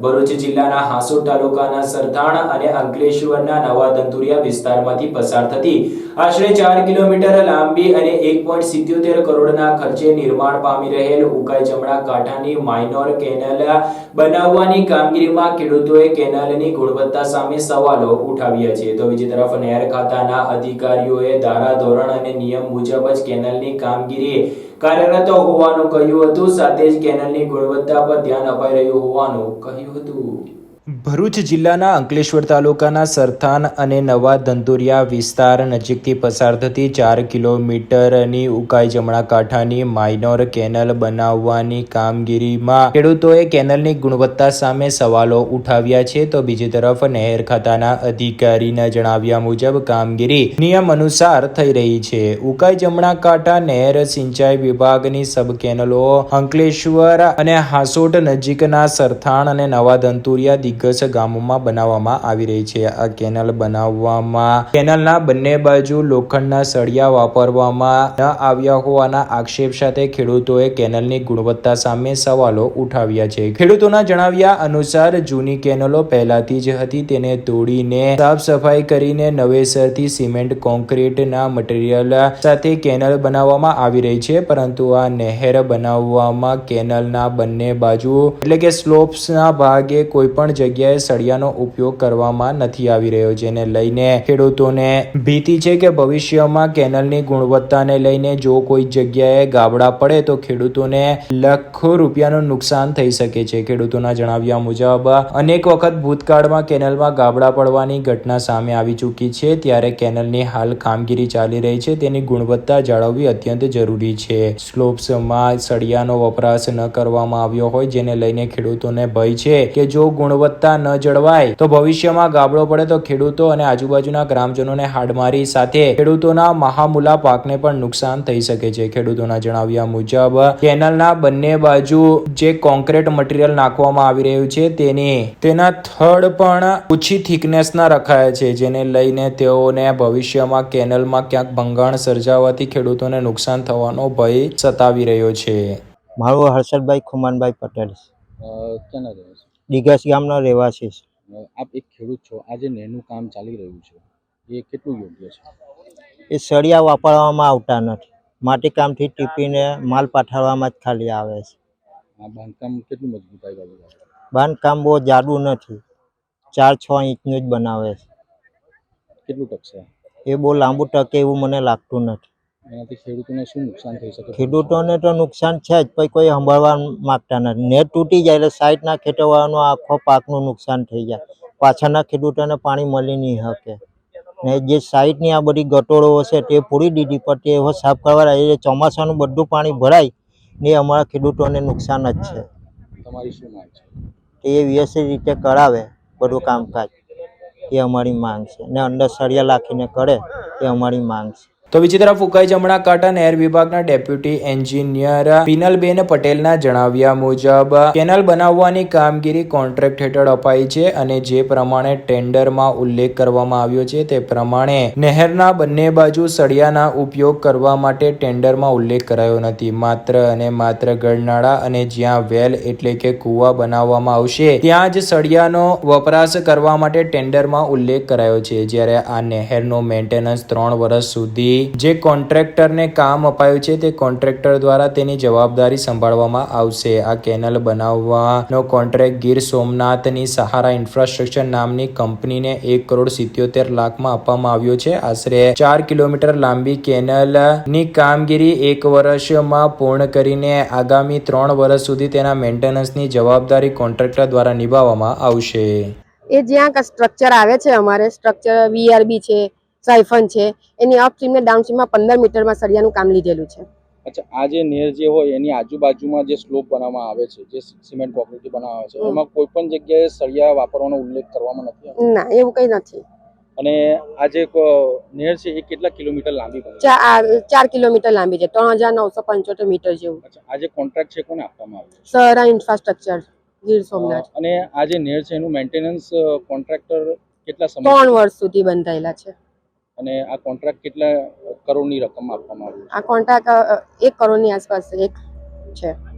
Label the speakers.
Speaker 1: ભરૂચ જિલ્લાના હાંસોડ તાલુકાના સરથાણ અને અંકલેશ્વરના નવા દંતુરિયા વિસ્તારમાંથી પસાર થતી આશરે ચાર કિલોમીટર લાંબી અને એક પોઈન્ટ સિત્યોતેર કરોડના ખર્ચે નિર્માણ પામી રહેલ ઉકાઈ જમણા કાંઠાની માઇનોર કેનલ બનાવવાની કામગીરીમાં ખેડૂતોએ કેનાલની ગુણવત્તા સામે સવાલો ઉઠાવ્યા છે. તો બીજી તરફ નહેર ખાતાના અધિકારીઓએ ધારા ધોરણ અને નિયમ મુજબ જ કેનાલની કામગીરી કાર્યરત હોવાનું કહ્યું હતું, સાથે જ કેનલની ગુણવત્તા પર ધ્યાન અપાઈ રહ્યું હોવાનું કહ્યું હતું. ભરૂચ જિલ્લાના અંકલેશ્વર તાલુકાના સરથાન અને નવા ધંધુરિયા વિસ્તાર નજીકથી પસાર થતી ચાર કિલોમીટરની ઉકાઈ જમણા કાંઠાની માઇનોર કેનલ બનાવવાની કામગીરીમાં ખેડૂતોએ કેનલની ગુણવત્તા સામે સવાલો ઉઠાવ્યા છે તો બીજી તરફ નહેર ખાતાના અધિકારીના જણાવ્યા મુજબ કામગીરી નિયમ અનુસાર થઈ રહી છે. ઉકાઈ જમણા કાંઠા નહેર સિંચાઈ વિભાગની સબ કેનલો અંકલેશ્વર અને હાસોટ નજીકના સરથાણ અને નવા દંતુરિયા દિગ્ગજ ગામોમાં બનાવવામાં આવી રહી છે. આ કેનલ બનાવવામાં, કેનલના બંને બાજુ લોખંડના સળિયા વાપરવામાં ન આવ્યા હોવાના આક્ષેપ સાથે ખેડૂતોએ કેનલની ગુણવત્તા સામે સવાલો ઉઠાવ્યા છે. ખેડૂતોના જણાવ્યા અનુસાર, જૂની કેનલો પહેલાથી જ હતી. તેને તોડીને સાફ સફાઈ કરીને નવેસરથી સિમેન્ટ કોન્ક્રીટના મટીરિયલ સાથે કેનલ બનાવવામાં આવી રહી છે. પરંતુ આ નહેર બનાવવામાં કેનલના બંને બાજુ, એટલે કે સ્લોપ્સના ભાગે કોઈ પણ જગ્યાએ સળિયાનો ઉપયોગ કરવામાં નથી આવી રહ્યો, જેને લઈને ખેડૂતોને ભીતિ છે કે ભવિષ્યમાં કેનલની ગુણવત્તાને લઈને જો કોઈ જગ્યાએ ગાબડા પડે તો ખેડૂતોને લાખો રૂપિયાનું નુકસાન થઈ શકે છે. ખેડૂતોના જણાવ્યા મુજબ, અનેક વખત ભૂતકાળમાં કેનલમાં ગાબડા પડવાની ઘટના સામે આવી ચૂકી છે, ત્યારે કેનલની હાલ કામગીરી ચાલી રહી છે. તેની ગુણવત્તા જાળવવી અત્યંત જરૂરી છે. સ્લોપ્સમાં સળિયાનો વપરાશ ન કરવામાં આવ્યો હોય, જેને લઈને ખેડૂતોને ભય છે કે જો ગુણવત્તા ન જળવાય. તો ભવિષ્યમાં ગાબડો પડે તો ખેડૂતો અને આજુબાજુના ગ્રામજનોને હાડમારી સાથે ખેડૂતોના મહામુલા પાકને પણ નુકસાન થઈ શકે છે. ખેડૂતોના જણાવ્યા મુજબ કેનલના બંને બાજુ જે કોન્ક્રીટ મટીરિયલ નાખવામાં આવી રહ્યું છે તેની તેના થડ પણ ઓછી થિકનેસના રખાયા છે. જેને લઈને તેઓને ભવિષ્યમાં કેનલમાં ક્યાંક ભંગાણ સર્જાવાથી ખેડૂતોને નુકસાન થવાનો ભય સતાવી રહ્યો છે.
Speaker 2: મારું હર્ષદભાઈ ખુમાનભાઈ પટેલ
Speaker 3: ક્યાંના
Speaker 2: દિગસ ગામનો રહેવાસી છે.
Speaker 3: આપ એક ખેડૂત છો આજે નહેરનું કામ ચાલી રહ્યું છે. એ કેટલું યોગ્ય છે?
Speaker 2: એ સળિયા વાપરવામાં આવતા નથી. માટીકામથી ટીપીને માલ પાઠવવામાં જ ખાલી આવે છે.
Speaker 3: આ બાંધકામ કેટલું મજબૂતાઈ વાળું છે
Speaker 2: બાંધકામ બહુ જાડું નથી. ચાર છ ઇંચનું જ બનાવે છે.
Speaker 3: કેટલું ટકશે?
Speaker 2: એ બહુ લાંબુ ટકે એવું મને લાગતું નથી.
Speaker 3: એનાથી ખેડૂતોને શું નુકસાન થઈ શકે?
Speaker 2: ખેડૂતોને તો નુકસાન છે જ પણ કોઈ સંભાળવા માંગતા નથી. નેટ તૂટી જાય એટલે સાઈડના ખેતરવાળાનો આખો પાકનું નુકસાન થઈ જાય. પાછળના ખેડૂતોને પાણી મળી નહીં શકે. ને જે સાઈડની આ બધી ગટોળો હશે તે પૂરી દીધી પણ તે એવો સાફ કરવા એ ચોમાસાનું બધું પાણી ભરાય ને અમારા ખેડૂતોને નુકસાન જ છે.
Speaker 3: તમારી શું માંગ છે?
Speaker 2: તે એ વ્યવસ્થિત રીતે કરાવે બધું કામકાજ. એ અમારી માંગ છે. ને અંદર સળિયા લાખીને કરે એ અમારી માંગ છે.
Speaker 1: તો બીજી તરફ ઉકાઈ જમણા કાંઠા નહેર વિભાગના ડેપ્યુટી એન્જિનિયર પિનલબેન પટેલના જણાવ્યા મુજબ, કેનાલ બનાવવાની કામગીરી કોન્ટ્રાક્ટ હેઠળ અપાઈ છે અને જે પ્રમાણે ટેન્ડરમાં ઉલ્લેખ કરવામાં આવ્યો છે તે પ્રમાણે નહેરના બંને બાજુ સળિયાના ઉપયોગ કરવા માટે ટેન્ડરમાં ઉલ્લેખ કરાયો નથી. માત્ર અને માત્ર ગળનાળા અને જ્યાં વેલ એટલે કે કૂવા બનાવવામાં આવશે, ત્યાં જ સળિયાનો વપરાશ કરવા માટે ટેન્ડરમાં ઉલ્લેખ કરાયો છે. જ્યારે આ નહેરનો મેન્ટેનન્સ ત્રણ વર્ષ સુધી જે કોન્ટ્રાક્ટરને કામ અપાયું છે તે કોન્ટ્રાક્ટર દ્વારા તેની જવાબદારી સંભાળવામાં આવશે. આ કેનલ બનાવવાનો કોન્ટ્રાક્ટ ગીર સોમનાથની સહારા ઇન્ફ્રાસ્ટ્રક્ચર નામની કંપનીને એક કરોડ સિત્યોતેર લાખમાં આપવામાં આવ્યો છે. આશરે ચાર કિલોમીટર લાંબી કેનલની કામગીરી એક વર્ષમાં પૂર્ણ કરીને આગામી ત્રણ વર્ષ સુધી તેના મેન્ટેનન્સની જવાબદારી કોન્ટ્રાક્ટર દ્વારા નિભાવવામાં આવશે.
Speaker 4: એ જ્યાં સ્ટ્રક્ચર આવે છે અમારે સ્ટ્રક્ચર વીઆરબી છે સાયફન છે એની અપસ્ટ્રીમ ને ડાઉનસ્ટ્રીમમાં પંદર મીટરમાં સળિયાનું કામ લીધેલું છે.
Speaker 3: અચ્છા આ જે નેર જે હોય એની આજુબાજુમાં જે સ્લોપ બનાવવામાં આવે છે જે સિમેન્ટ કોન્ક્રીટથી બનાવવામાં આવે છે એમાં કોઈ પણ જગ્યાએ સળિયા વાપરવાનો ઉલ્લેખ કરવામાં નથી
Speaker 4: ના એવું કંઈ નથી.
Speaker 3: અને આ જે એક, છે એ કેટલા કિલોમીટર લાંબી બને
Speaker 4: ચાર કિલોમીટર લાંબી છે ત્રણ હજાર નવસો પંચોતેર મીટર જેવું.
Speaker 3: અચ્છા આ જે કોન્ટ્રાક્ટ છે કોને આપવામાં આવે છે?
Speaker 4: સહારા ઇન્ફ્રાસ્ટ્રક્ચર ગીર સોમનાથ.
Speaker 3: અને આ જે નહેર છે એનું મેન્ટેનન્સ કોન્ટ્રાક્ટર કેટલા સમય
Speaker 4: ત્રણ વર્ષ સુધી બંધાયેલા છે.
Speaker 3: અને આ કોન્ટ્રાક્ટ કેટલા કરોડની રકમ આપવામાં આવ્યું
Speaker 4: આ કોન્ટ્રાક્ટ એક કરોડની આસપાસ એક છે.